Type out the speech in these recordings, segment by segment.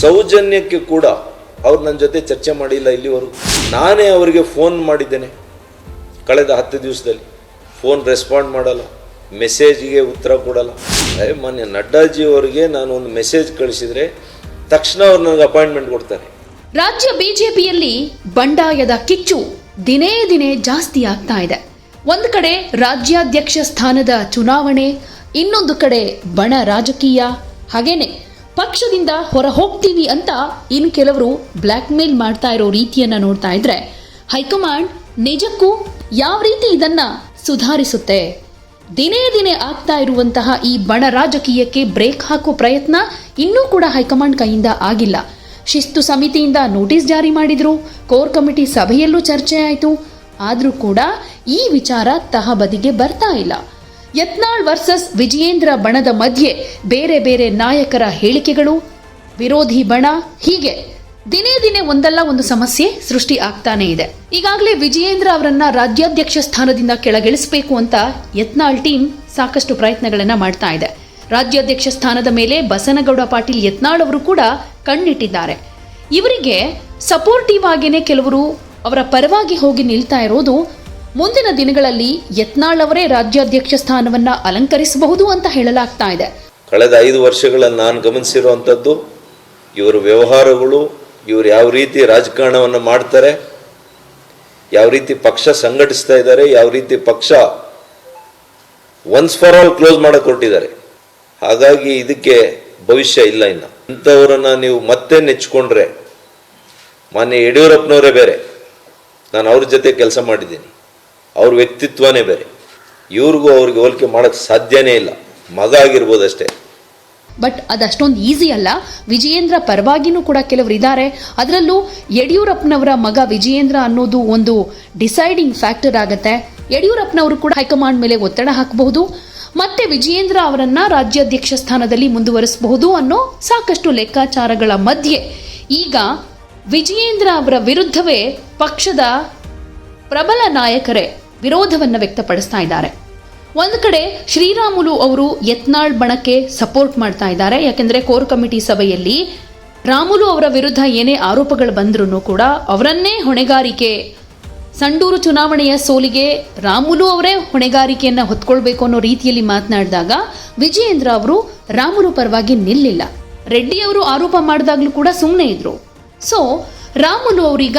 ಸೌಜನ್ಯಕ್ಕೆ ಕೂಡ ಅವ್ರು ನನ್ನ ಜೊತೆ ಚರ್ಚೆ ಮಾಡಿಲ್ಲ ಇಲ್ಲಿವರೆಗೂ. ನಾನೇ ಅವರಿಗೆ ಫೋನ್ ಮಾಡಿದ್ದೇನೆ ಕಳೆದ ಹತ್ತು ದಿವಸದಲ್ಲಿ. ಫೋನ್ ರೆಸ್ಪಾಂಡ್ ಮಾಡಲ್ಲ ಮೆಸೇಜ್ಗೆ ಉತ್ತರ ಕೊಡಲ್ಲ. ಅದೇ ಮಾನ್ಯ ನಡ್ಡಾಜಿ ಅವರಿಗೆ ನಾನು ಒಂದು ಮೆಸೇಜ್ ಕಳಿಸಿದರೆ ತಕ್ಷಣ ಅವ್ರು ನನಗೆ ಅಪಾಯಿಂಟ್ಮೆಂಟ್ ಕೊಡ್ತಾರೆ. ರಾಜ್ಯ ಬಿಜೆಪಿಯಲ್ಲಿ ಬಂಡಾಯದ ಕಿಚ್ಚು ದಿನೇ ದಿನೇ ಜಾಸ್ತಿ ಆಗ್ತಾ ಇದೆ. ಒಂದು ಕಡೆ ರಾಜ್ಯಾಧ್ಯಕ್ಷ ಸ್ಥಾನದ ಚುನಾವಣೆ, ಇನ್ನೊಂದು ಕಡೆ ಬಣ ರಾಜಕೀಯ, ಹಾಗೇನೆ ಪಕ್ಷದಿಂದ ಹೊರ ಹೋಗ್ತೀವಿ ಅಂತ ಇನ್ನು ಕೆಲವರು ಬ್ಲ್ಯಾಕ್ ಮೇಲ್ ಮಾಡ್ತಾ ಇರೋ ರೀತಿಯನ್ನ ನೋಡ್ತಾ ಇದ್ರೆ ಹೈಕಮಾಂಡ್ ನಿಜಕ್ಕೂ ಯಾವ ರೀತಿ ಇದನ್ನ ಸುಧಾರಿಸುತ್ತೆ? ದಿನೇ ದಿನೇ ಆಗ್ತಾ ಇರುವಂತಹ ಈ ಬಣ ರಾಜಕೀಯಕ್ಕೆ ಬ್ರೇಕ್ ಹಾಕೋ ಪ್ರಯತ್ನ ಇನ್ನೂ ಕೂಡ ಹೈಕಮಾಂಡ್ ಕೈಯಿಂದ ಆಗಿಲ್ಲ. ಶಿಸ್ತು ಸಮಿತಿಯಿಂದ ನೋಟಿಸ್ ಜಾರಿ ಮಾಡಿದ್ರು, ಕೋರ್ ಕಮಿಟಿ ಸಭೆಯಲ್ಲೂ ಚರ್ಚೆ ಆಯಿತು. ಆದರೂ ಕೂಡ ಈ ವಿಚಾರ ತಹಬದಿಗೆ ಬರ್ತಾ ಇಲ್ಲ. ಯತ್ನಾಳ್ ವರ್ಸಸ್ ವಿಜಯೇಂದ್ರ ಬಣದ ಮಧ್ಯೆ ಬೇರೆ ಬೇರೆ ನಾಯಕರ ಹೇಳಿಕೆಗಳು, ವಿರೋಧಿ ಬಣ, ಹೀಗೆ ದಿನೇ ದಿನೇ ಒಂದಲ್ಲ ಒಂದು ಸಮಸ್ಯೆ ಸೃಷ್ಟಿ ಆಗ್ತಾನೆ ಇದೆ. ಈಗಾಗಲೇ ವಿಜಯೇಂದ್ರ ಅವರನ್ನ ರಾಜ್ಯಾಧ್ಯಕ್ಷ ಸ್ಥಾನದಿಂದ ಕೆಳಗಿಳಿಸಬೇಕು ಅಂತ ಯತ್ನಾಳ್ ಟೀಮ್ ಸಾಕಷ್ಟು ಪ್ರಯತ್ನಗಳನ್ನ ಮಾಡ್ತಾ ಇದೆ. ರಾಜ್ಯಾಧ್ಯಕ್ಷ ಸ್ಥಾನದ ಮೇಲೆ ಬಸನಗೌಡ ಪಾಟೀಲ್ ಯತ್ನಾಳ್ ಅವರು ಕೂಡ ಕಣ್ಣಿಟ್ಟಿದ್ದಾರೆ. ಇವರಿಗೆ ಸಪೋರ್ಟಿವ್ ಆಗಿನೇ ಕೆಲವರು ಅವರ ಪರವಾಗಿ ಹೋಗಿ ನಿಲ್ತಾ ಇರೋದು ಮುಂದಿನ ದಿನಗಳಲ್ಲಿ ಯತ್ನಾಳ್ ಅವರೇ ರಾಜ್ಯಾಧ್ಯಕ್ಷ ಸ್ಥಾನವನ್ನ ಅಲಂಕರಿಸಬಹುದು ಅಂತ ಹೇಳಲಾಗ್ತಾ ಇದೆ. ಕಳೆದ ಐದು ವರ್ಷಗಳಲ್ಲಿ ನಾನು ಗಮನಿಸಿರುವಂಥದ್ದು, ಇವರ ವ್ಯವಹಾರಗಳು, ಇವರು ಯಾವ ರೀತಿ ರಾಜಕಾರಣವನ್ನು ಮಾಡ್ತಾರೆ, ಯಾವ ರೀತಿ ಪಕ್ಷ ಸಂಘಟಿಸ್ತಾ ಇದ್ದಾರೆ, ಯಾವ ರೀತಿ ಪಕ್ಷ ಒನ್ಸ್ ಫಾರ್ ಆಲ್ ಕ್ಲೋಸ್ ಮಾಡೋಕೆ ಹೊರಟಿದ್ದಾರೆ ಹಾಗಾಗಿ ಇದಕ್ಕೆ ಭವಿಷ್ಯ ಇಲ್ಲ ಇನ್ನು. ಇಂಥವರನ್ನ ನೀವು ಮತ್ತೆ ನೆಚ್ಕೊಂಡ್ರೆ ಮಾನ್ಯ ಯಡಿಯೂರಪ್ಪನವರೇ ಬೇರೆ. ನಾನು ಅವ್ರ ಜೊತೆ ಕೆಲಸ ಮಾಡಿದ್ದೀನಿ. ಅವ್ರ ವ್ಯಕ್ತಿತ್ವನೇ ಬೇರೆ. ಇವ್ರಿಗೂ ಅವ್ರಿಗೆ ಹೋಲಿಕೆ ಮಾಡೋಕ್ಕೆ ಸಾಧ್ಯನೇ ಇಲ್ಲ. ಮಗ ಆಗಿರ್ಬೋದು ಅಷ್ಟೇ. ಬಟ್ ಅದಷ್ಟೊಂದು ಈಸಿ ಅಲ್ಲ. ವಿಜಯೇಂದ್ರ ಪರವಾಗಿನೂ ಕೂಡ ಕೆಲವರು ಇದ್ದಾರೆ ಅದರಲ್ಲೂ ಯಡಿಯೂರಪ್ಪನವರ ಮಗ ವಿಜಯೇಂದ್ರ ಅನ್ನೋದು ಒಂದು ಡಿಸೈಡಿಂಗ್ ಫ್ಯಾಕ್ಟರ್ ಆಗತ್ತೆ. ಯಡಿಯೂರಪ್ಪನವರು ಕೂಡ ಹೈಕಮಾಂಡ್ ಮೇಲೆ ಒತ್ತಡ ಹಾಕಬಹುದು. ಮತ್ತೆ ವಿಜಯೇಂದ್ರ ಅವರನ್ನ ರಾಜ್ಯಾಧ್ಯಕ್ಷ ಸ್ಥಾನದಲ್ಲಿ ಮುಂದುವರಿಸಬಹುದು ಅನ್ನೋ ಸಾಕಷ್ಟು ಲೆಕ್ಕಾಚಾರಗಳ ಮಧ್ಯೆ. ಈಗ ವಿಜಯೇಂದ್ರ ಅವರ ವಿರುದ್ಧವೇ ಪಕ್ಷದ ಪ್ರಬಲ ನಾಯಕರೇ ವಿರೋಧವನ್ನು ವ್ಯಕ್ತಪಡಿಸ್ತಾ ಇದ್ದಾರೆ. ಒಂದು ಕಡೆ ಶ್ರೀರಾಮುಲು ಅವರು ಯತ್ನಾಳ್ ಬಣಕ್ಕೆ ಸಪೋರ್ಟ್ ಮಾಡ್ತಾ ಇದ್ದಾರೆ. ಯಾಕೆಂದ್ರೆ ಕೋರ್ ಕಮಿಟಿ ಸಭೆಯಲ್ಲಿ ರಾಮುಲು ಅವರ ವಿರುದ್ಧ ಏನೇ ಆರೋಪಗಳು ಬಂದ್ರೂ ಕೂಡ ಅವರನ್ನೇ ಹೊಣೆಗಾರಿಕೆ, ಸಂಡೂರು ಚುನಾವಣೆಯ ಸೋಲಿಗೆ ರಾಮುಲು ಅವರೇ ಹೊಣೆಗಾರಿಕೆಯನ್ನ ಹೊತ್ಕೊಳ್ಬೇಕು ಅನ್ನೋ ರೀತಿಯಲ್ಲಿ ಮಾತನಾಡಿದಾಗ ವಿಜಯೇಂದ್ರ ಅವರು ರಾಮುಲು ಪರವಾಗಿ ನಿಲ್ಲಿಲ್ಲ. ರೆಡ್ಡಿ ಅವರು ಆರೋಪ ಮಾಡಿದಾಗಲೂ ಕೂಡ ಸುಮ್ಮನೆ ಇದ್ರು. ಸೊ ರಾಮುಲು ಅವರೀಗ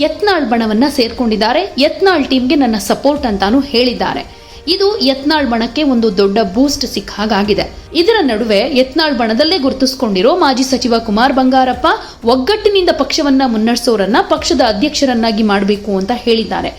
ಯತ್ನಾಳ್ ಬಣವನ್ನ ಸೇರ್ಕೊಂಡಿದ್ದಾರೆ. ಯತ್ನಾಳ್ ಟೀಮ್ಗೆ ನನ್ನ ಸಪೋರ್ಟ್ ಅಂತಾನು ಹೇಳಿದ್ದಾರೆ. ಇದು ಯತ್ನಾಳ್ ಬಣಕ್ಕೆ ಒಂದು ದೊಡ್ಡ ಬೂಸ್ಟ್ ಸಿಕ್ಕ ಹಾಗಾಗಿದೆ. ಇದರ ನಡುವೆ ಯತ್ನಾಳ್ ಬಣದಲ್ಲೇ ಗುರುತಿಸಿಕೊಂಡಿರೋ ಮಾಜಿ ಸಚಿವ ಕುಮಾರ್ ಬಂಗಾರಪ್ಪ ಒಗ್ಗಟ್ಟಿನಿಂದ ಪಕ್ಷವನ್ನ ಮುನ್ನಡೆಸೋರನ್ನ ಪಕ್ಷದ ಅಧ್ಯಕ್ಷರನ್ನಾಗಿ ಮಾಡಬೇಕು ಅಂತ ಹೇಳಿದ್ದಾರೆ.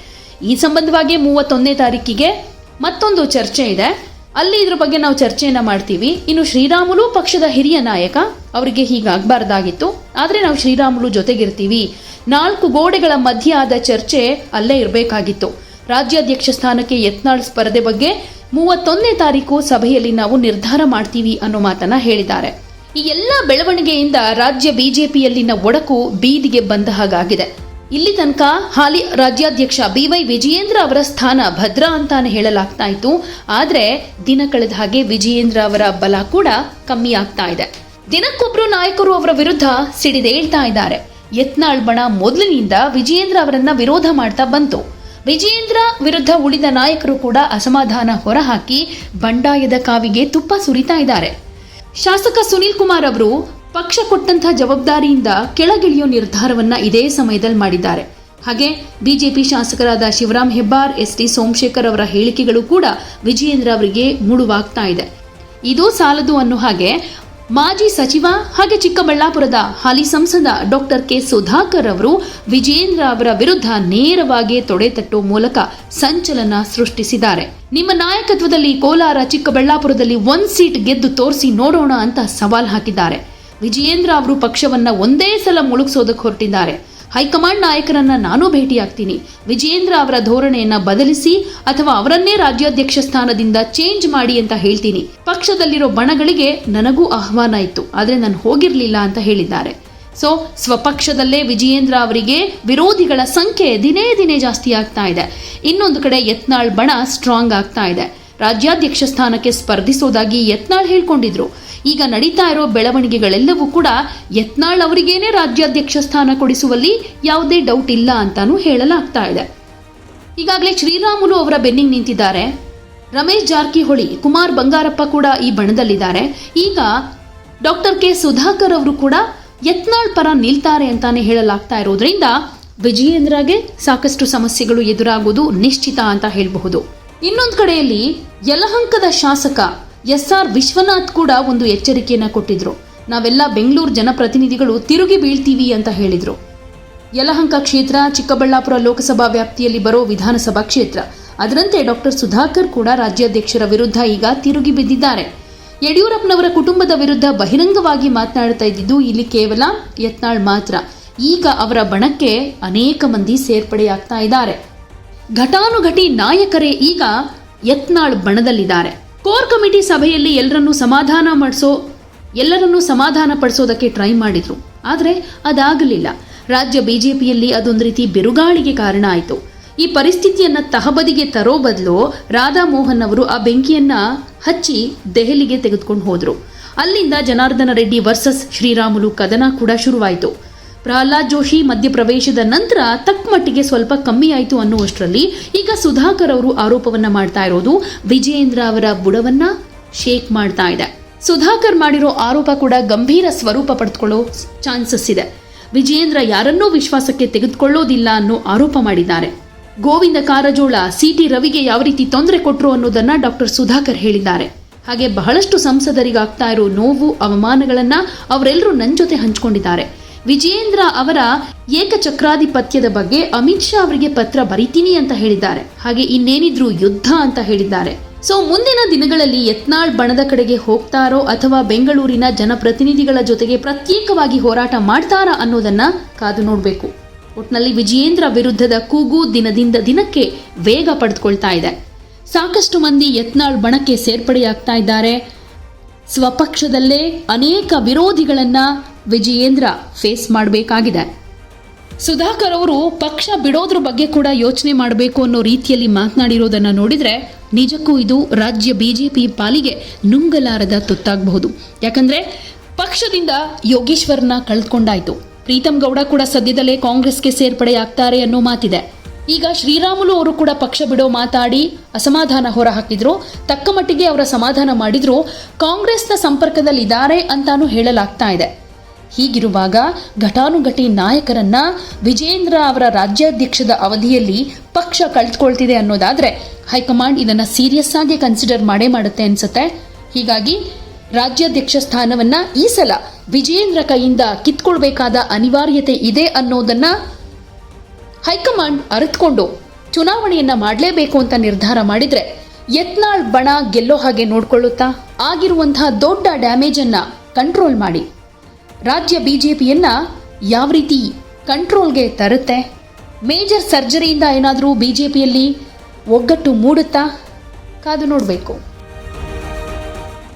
ಈ ಸಂಬಂಧವಾಗಿ ಮೂವತ್ತೊಂದನೇ ತಾರೀಕಿಗೆ ಮತ್ತೊಂದು ಚರ್ಚೆ ಇದೆ. ಅಲ್ಲಿ ಇದ್ರ ಬಗ್ಗೆ ನಾವು ಚರ್ಚೆಯನ್ನ ಮಾಡ್ತೀವಿ. ಇನ್ನು ಶ್ರೀರಾಮುಲು ಪಕ್ಷದ ಹಿರಿಯ ನಾಯಕ, ಅವರಿಗೆ ಹೀಗಾಗಬಾರ್ದಾಗಿತ್ತು. ಆದ್ರೆ ನಾವು ಶ್ರೀರಾಮುಲು ಜೊತೆಗಿರ್ತೀವಿ. ನಾಲ್ಕು ಗೋಡೆಗಳ ಮಧ್ಯೆ ಆದ ಚರ್ಚೆ ಅಲ್ಲೇ ಇರಬೇಕಾಗಿತ್ತು. ರಾಜ್ಯಾಧ್ಯಕ್ಷ ಸ್ಥಾನಕ್ಕೆ ಯತ್ನಾಳ್ ಸ್ಪರ್ಧೆ ಬಗ್ಗೆ ಮೂವತ್ತೊಂದನೇ ತಾರೀಕು ಸಭೆಯಲ್ಲಿ ನಾವು ನಿರ್ಧಾರ ಮಾಡ್ತೀವಿ ಅನ್ನೋ ಮಾತನ್ನ ಹೇಳಿದ್ದಾರೆ. ಈ ಎಲ್ಲ ಬೆಳವಣಿಗೆಯಿಂದ ರಾಜ್ಯ ಬಿಜೆಪಿಯಲ್ಲಿನ ಒಡಕು ಬೀದಿಗೆ ಬಂದ ಹಾಗಾಗಿದೆ. ಇಲ್ಲಿ ತನಕ ಹಾಲಿ ರಾಜ್ಯಾಧ್ಯಕ್ಷ ಬಿ ವೈ ವಿಜಯೇಂದ್ರ ಅವರ ಸ್ಥಾನ ಭದ್ರ ಅಂತಾನೆ ಹೇಳಲಾಗ್ತಾ ಇತ್ತು ಆದ್ರೆ ದಿನ ಕಳೆದ ಹಾಗೆ ವಿಜಯೇಂದ್ರ ಅವರ ಬಲ ಕೂಡ ಕಮ್ಮಿ ಆಗ್ತಾ ಇದೆ. ದಿನಕ್ಕೊಬ್ಬರು ನಾಯಕರು ಅವರ ವಿರುದ್ಧ ಸಿಡಿದೇಳ್ತಾ ಇದ್ದಾರೆ. ಯತ್ನಾಳ್ ಬಣ ಮೊದಲಿನಿಂದ ವಿಜಯೇಂದ್ರ ಅವರನ್ನ ವಿರೋಧ ಮಾಡ್ತಾ ಬಂತು. ವಿಜಯೇಂದ್ರ ವಿರುದ್ಧ ಉಳಿದ ನಾಯಕರು ಕೂಡ ಅಸಮಾಧಾನ ಹೊರಹಾಕಿ ಬಂಡಾಯದ ಕಾವಿಗೆ ತುಪ್ಪ ಸುರಿತಾ ಇದ್ದಾರೆ. ಶಾಸಕ ಸುನೀಲ್ ಕುಮಾರ್ ಅವರು ಪಕ್ಷ ಕೊಟ್ಟಂತಹ ಜವಾಬ್ದಾರಿಯಿಂದ ಕೆಳಗಿಳಿಯೋ ನಿರ್ಧಾರವನ್ನ ಇದೇ ಸಮಯದಲ್ಲಿ ಮಾಡಿದ್ದಾರೆ. ಹಾಗೆ ಬಿಜೆಪಿ ಶಾಸಕರಾದ ಶಿವರಾಮ್ ಹೆಬ್ಬಾರ್ ಎಸ್ ಟಿ ಸೋಮಶೇಖರ್ ಅವರ ಹೇಳಿಕೆಗಳು ಕೂಡ ವಿಜಯೇಂದ್ರ ಅವರಿಗೆ ಮುಳುವಾಗ್ತಾ ಇದೆ. ಇದು ಸಾಲದು ಅನ್ನೋ ಹಾಗೆ ಮಾಜಿ ಸಚಿವ ಹಾಗೆ ಚಿಕ್ಕಬಳ್ಳಾಪುರದ ಹಾಲಿ ಸಂಸದ ಡಾಕ್ಟರ್ ಕೆ ಸುಧಾಕರ್ ಅವರು ವಿಜೇಂದ್ರ ಅವರ ವಿರುದ್ಧ ನೇರವಾಗಿ ತೊಡೆ ತಟ್ಟುವ ಮೂಲಕ ಸಂಚಲನ ಸೃಷ್ಟಿಸಿದ್ದಾರೆ. ನಿಮ್ಮ ನಾಯಕತ್ವದಲ್ಲಿ ಕೋಲಾರ ಚಿಕ್ಕಬಳ್ಳಾಪುರದಲ್ಲಿ ಒಂದ್ ಸೀಟ್ ಗೆದ್ದು ತೋರಿಸಿ ನೋಡೋಣ ಅಂತ ಸವಾಲ್ ಹಾಕಿದ್ದಾರೆ. ವಿಜಯೇಂದ್ರ ಅವರು ಪಕ್ಷವನ್ನ ಒಂದೇ ಸಲ ಮುಳುಗಿಸೋದಕ್ಕೆ ಹೊರಟಿದ್ದಾರೆ. ಹೈಕಮಾಂಡ್ ನಾಯಕರನ್ನ ನಾನು ಭೇಟಿಯಾಗ್ತೀನಿ. ವಿಜಯೇಂದ್ರ ಅವರ ಧೋರಣೆಯನ್ನ ಬದಲಿಸಿ ಅಥವಾ ಅವರನ್ನೇ ರಾಜ್ಯಾಧ್ಯಕ್ಷ ಸ್ಥಾನದಿಂದ ಚೇಂಜ್ ಮಾಡಿ ಅಂತ ಹೇಳ್ತೀನಿ. ಪಕ್ಷದಲ್ಲಿರೋ ಬಣಗಳಿಗೆ ನನಗೂ ಆಹ್ವಾನ ಇತ್ತು. ಆದರೆ ನಾನು ಹೋಗಿರ್ಲಿಲ್ಲ ಅಂತ ಹೇಳಿದ್ದಾರೆ. ಸೊ ಸ್ವಪಕ್ಷದಲ್ಲೇ ವಿಜಯೇಂದ್ರ ಅವರಿಗೆ ವಿರೋಧಿಗಳ ಸಂಖ್ಯೆ ದಿನೇ ದಿನೇ ಜಾಸ್ತಿ ಆಗ್ತಾ ಇದೆ. ಇನ್ನೊಂದು ಕಡೆ ಯತ್ನಾಳ್ ಬಣ ಸ್ಟ್ರಾಂಗ್ ಆಗ್ತಾ ಇದೆ. ರಾಜ್ಯಾಧ್ಯಕ್ಷ ಸ್ಥಾನಕ್ಕೆ ಸ್ಪರ್ಧಿಸೋದಾಗಿ ಯತ್ನಾಳ್ ಹೇಳ್ಕೊಂಡಿದ್ರು. ಈಗ ನಡೀತಾ ಇರೋ ಬೆಳವಣಿಗೆಗಳೆಲ್ಲವೂ ಕೂಡ ಯತ್ನಾಳ್ ಅವರಿಗೇನೆ ರಾಜ್ಯಾಧ್ಯಕ್ಷ ಸ್ಥಾನ ಕೊಡಿಸುವಲ್ಲಿ ಯಾವುದೇ ಡೌಟ್ ಇಲ್ಲ ಅಂತಾನೂ ಹೇಳಲಾಗ್ತಾ ಇದೆ. ಈಗಾಗಲೇ ಶ್ರೀರಾಮುಲು ಅವರ ಬೆನ್ನಿಗೆ ನಿಂತಿದ್ದಾರೆ. ರಮೇಶ್ ಜಾರಕಿಹೊಳಿ, ಕುಮಾರ್ ಬಂಗಾರಪ್ಪ ಕೂಡ ಈ ಬಣದಲ್ಲಿದ್ದಾರೆ. ಈಗ ಡಾಕ್ಟರ್ ಕೆ ಸುಧಾಕರ್ ಅವರು ಕೂಡ ಯತ್ನಾಳ್ ಪರ ನಿಲ್ತಾರೆ ಅಂತಾನೆ ಹೇಳಲಾಗ್ತಾ ಇರೋದ್ರಿಂದ ವಿಜಯೇಂದ್ರಗೆ ಸಾಕಷ್ಟು ಸಮಸ್ಯೆಗಳು ಎದುರಾಗುವುದು ನಿಶ್ಚಿತ ಅಂತ ಹೇಳಬಹುದು. ಇನ್ನೊಂದು ಕಡೆಯಲ್ಲಿ ಯಲಹಂಕದ ಶಾಸಕ ಎಸ್ ಆರ್ ವಿಶ್ವನಾಥ್ ಕೂಡ ಒಂದು ಎಚ್ಚರಿಕೆಯನ್ನು ಕೊಟ್ಟಿದ್ರು. ನಾವೆಲ್ಲ ಬೆಂಗಳೂರು ಜನಪ್ರತಿನಿಧಿಗಳು ತಿರುಗಿ ಬೀಳ್ತೀವಿ ಅಂತ ಹೇಳಿದರು. ಯಲಹಂಕ ಕ್ಷೇತ್ರ, ಚಿಕ್ಕಬಳ್ಳಾಪುರ ಲೋಕಸಭಾ ವ್ಯಾಪ್ತಿಯಲ್ಲಿ ಬರೋ ವಿಧಾನಸಭಾ ಕ್ಷೇತ್ರ. ಅದರಂತೆ ಡಾಕ್ಟರ್ ಸುಧಾಕರ್ ಕೂಡ ರಾಜ್ಯಾಧ್ಯಕ್ಷರ ವಿರುದ್ಧ ಈಗ ತಿರುಗಿ ಬಿದ್ದಿದ್ದಾರೆ. ಯಡಿಯೂರಪ್ಪನವರ ಕುಟುಂಬದ ವಿರುದ್ಧ ಬಹಿರಂಗವಾಗಿ ಮಾತನಾಡ್ತಾ ಇದ್ದಿದ್ದು ಇಲ್ಲಿ ಕೇವಲ ಯತ್ನಾಳ್ ಮಾತ್ರ. ಈಗ ಅವರ ಬಣಕ್ಕೆ ಅನೇಕ ಮಂದಿ ಸೇರ್ಪಡೆಯಾಗ್ತಾ ಇದ್ದಾರೆ. ಘಟಾನುಘಟಿ ನಾಯಕರೇ ಈಗ ಯತ್ನಾಳ್ ಬಣದಲ್ಲಿದ್ದಾರೆ. ಕೋರ್ ಕಮಿಟಿ ಸಭೆಯಲ್ಲಿ ಎಲ್ಲರನ್ನೂ ಸಮಾಧಾನ ಮಾಡಿಸೋ, ಎಲ್ಲರನ್ನೂ ಸಮಾಧಾನ ಪಡಿಸೋದಕ್ಕೆ ಟ್ರೈ ಮಾಡಿದರು. ಆದರೆ ಅದಾಗಲಿಲ್ಲ. ರಾಜ್ಯ ಬಿಜೆಪಿಯಲ್ಲಿ ಅದೊಂದು ರೀತಿ ಬಿರುಗಾಳಿಗೆ ಕಾರಣ ಆಯಿತು. ಈ ಪರಿಸ್ಥಿತಿಯನ್ನು ತಹಬದಿಗೆ ತರೋ ಬದಲು ರಾಧಾ ಮೋಹನ್ ಅವರು ಆ ಬೆಂಕಿಯನ್ನು ಹಚ್ಚಿ ದೆಹಲಿಗೆ ತೆಗೆದುಕೊಂಡು ಹೋದರು. ಅಲ್ಲಿಂದ ಜನಾರ್ದನ ರೆಡ್ಡಿ ವರ್ಸಸ್ ಶ್ರೀರಾಮುಲು ಕದನ ಕೂಡ ಶುರುವಾಯಿತು. ಪ್ರಹ್ಲಾದ್ ಜೋಶಿ ಮಧ್ಯಪ್ರವೇಶದ ನಂತರ ತಕ್ಕಮಟ್ಟಿಗೆ ಸ್ವಲ್ಪ ಕಮ್ಮಿ ಆಯಿತು ಅನ್ನುವಷ್ಟರಲ್ಲಿ ಈಗ ಸುಧಾಕರ್ ಅವರು ಆರೋಪವನ್ನ ಮಾಡ್ತಾ ಇರೋದು ವಿಜಯೇಂದ್ರ ಅವರ ಬುಡವನ್ನ ಶೇಕ್ ಮಾಡ್ತಾ ಇದೆ. ಸುಧಾಕರ್ ಮಾಡಿರೋ ಆರೋಪ ಕೂಡ ಗಂಭೀರ ಸ್ವರೂಪ ಪಡೆದುಕೊಳ್ಳೋ ಚಾನ್ಸಸ್ ಇದೆ. ವಿಜಯೇಂದ್ರ ಯಾರನ್ನೂ ವಿಶ್ವಾಸಕ್ಕೆ ತೆಗೆದುಕೊಳ್ಳೋದಿಲ್ಲ ಅನ್ನೋ ಆರೋಪ ಮಾಡಿದ್ದಾರೆ. ಗೋವಿಂದ ಕಾರಜೋಳ, ಸಿಟಿ ರವಿಗೆ ಯಾವ ರೀತಿ ತೊಂದರೆ ಕೊಟ್ಟರು ಅನ್ನೋದನ್ನ ಡಾಕ್ಟರ್ ಸುಧಾಕರ್ ಹೇಳಿದ್ದಾರೆ. ಹಾಗೆ ಬಹಳಷ್ಟು ಸಂಸದರಿಗಾಗ್ತಾ ಇರೋ ನೋವು, ಅವಮಾನಗಳನ್ನ ಅವರೆಲ್ಲರೂ ನನ್ನ ಜೊತೆ ಹಂಚಿಕೊಂಡಿದ್ದಾರೆ. ವಿಜಯೇಂದ್ರ ಅವರ ಏಕಚಕ್ರಾಧಿಪತ್ಯದ ಬಗ್ಗೆ ಅಮಿತ್ ಶಾ ಅವರಿಗೆ ಪತ್ರ ಬರಿತೀನಿ ಅಂತ ಹೇಳಿದ್ದಾರೆ. ಹಾಗೆ ಇನ್ನೇನಿದ್ರು ಯುದ್ಧ ಅಂತ ಹೇಳಿದ್ದಾರೆ. ಸೊ ಮುಂದಿನ ದಿನಗಳಲ್ಲಿ ಯತ್ನಾಳ್ ಬಣದ ಕಡೆಗೆ ಹೋಗ್ತಾರೋ ಅಥವಾ ಬೆಂಗಳೂರಿನ ಜನಪ್ರತಿನಿಧಿಗಳ ಜೊತೆಗೆ ಪ್ರತ್ಯೇಕವಾಗಿ ಹೋರಾಟ ಮಾಡ್ತಾರಾ ಅನ್ನೋದನ್ನ ಕಾದು ನೋಡಬೇಕು. ಒಟ್ನಲ್ಲಿ ವಿಜಯೇಂದ್ರ ವಿರುದ್ಧದ ಕೂಗು ದಿನದಿಂದ ದಿನಕ್ಕೆ ವೇಗ ಪಡೆದುಕೊಳ್ತಾ ಇದೆ. ಸಾಕಷ್ಟು ಮಂದಿ ಯತ್ನಾಳ್ ಬಣಕ್ಕೆ ಸೇರ್ಪಡೆಯಾಗ್ತಾ ಇದ್ದಾರೆ. ಸ್ವಪಕ್ಷದಲ್ಲೇ ಅನೇಕ ವಿರೋಧಿಗಳನ್ನ ವಿಜಯೇಂದ್ರ ಫೇಸ್ ಮಾಡಬೇಕಾಗಿದೆ. ಸುಧಾಕರ್ ಅವರು ಪಕ್ಷ ಬಿಡೋದ್ರ ಬಗ್ಗೆ ಕೂಡ ಯೋಚನೆ ಮಾಡಬೇಕು ಅನ್ನೋ ರೀತಿಯಲ್ಲಿ ಮಾತನಾಡಿರೋದನ್ನು ನೋಡಿದ್ರೆ ನಿಜಕ್ಕೂ ಇದು ರಾಜ್ಯ ಬಿಜೆಪಿ ಪಾಲಿಗೆ ನುಂಗಲಾರದ ತುತ್ತಾಗಬಹುದು. ಯಾಕಂದ್ರೆ ಪಕ್ಷದಿಂದ ಯೋಗೀಶ್ವರ್ನ ಕಳೆದುಕೊಂಡಾಯ್ತು. ಪ್ರೀತಂ ಗೌಡ ಕೂಡ ಸದ್ಯದಲ್ಲೇ ಕಾಂಗ್ರೆಸ್ಗೆ ಸೇರ್ಪಡೆಯಾಗ್ತಾರೆ ಅನ್ನೋ ಮಾತಿದೆ. ಈಗ ಶ್ರೀರಾಮುಲು ಅವರು ಕೂಡ ಪಕ್ಷ ಬಿಡೋ ಮಾತಾಡಿ ಅಸಮಾಧಾನ ಹೊರಹಾಕಿದ್ರು. ತಕ್ಕ ಮಟ್ಟಿಗೆ ಅವರ ಸಮಾಧಾನ ಮಾಡಿದ್ರು. ಕಾಂಗ್ರೆಸ್ನ ಸಂಪರ್ಕದಲ್ಲಿದ್ದಾರೆ ಅಂತಾನೂ ಹೇಳಲಾಗ್ತಾ ಇದೆ. ಹೀಗಿರುವಾಗ ಘಟಾನುಘಟಿ ನಾಯಕರನ್ನ ವಿಜೇಂದ್ರ ಅವರ ರಾಜ್ಯಾಧ್ಯಕ್ಷದ ಅವಧಿಯಲ್ಲಿ ಪಕ್ಷ ಕಳೆದುಕೊಳ್ತಿದೆ ಅನ್ನೋದಾದ್ರೆ ಹೈಕಮಾಂಡ್ ಇದನ್ನ ಸೀರಿಯಸ್ ಆಗಿ ಕನ್ಸಿಡರ್ ಮಾಡೇ ಮಾಡುತ್ತೆ ಅನ್ಸುತ್ತೆ. ಹೀಗಾಗಿ ರಾಜ್ಯಾಧ್ಯಕ್ಷ ಸ್ಥಾನವನ್ನ ಈ ಸಲ ವಿಜೇಂದ್ರ ಕೈಯಿಂದ ಕಿತ್ಕೊಳ್ಬೇಕಾದ ಅನಿವಾರ್ಯತೆ ಇದೆ ಅನ್ನೋದನ್ನ ಹೈಕಮಾಂಡ್ ಅರಿತುಕೊಂಡು ಚುನಾವಣೆಯನ್ನ ಮಾಡಲೇಬೇಕು ಅಂತ ನಿರ್ಧಾರ ಮಾಡಿದ್ರೆ ಯತ್ನಾಳ್ ಬಣ ಗೆಲ್ಲೋ ಹಾಗೆ ನೋಡ್ಕೊಳ್ಳುತ್ತಾ? ಆಗಿರುವಂತಹ ದೊಡ್ಡ ಡ್ಯಾಮೇಜನ್ನು ಕಂಟ್ರೋಲ್ ಮಾಡಿ. ರಾಜ್ಯ ಬಿಜೆಪಿಯನ್ನ ಯಾವ ರೀತಿ ಕಂಟ್ರೋಲ್ಗೆ ತರುತ್ತೆ? ಮೇಜರ್ ಸರ್ಜರಿಯಿಂದ ಏನಾದರೂ ಬಿಜೆಪಿಯಲ್ಲಿ ಒಗ್ಗಟ್ಟು ಮೂಡುತ್ತಾ? ಕಾದು ನೋಡಬೇಕು.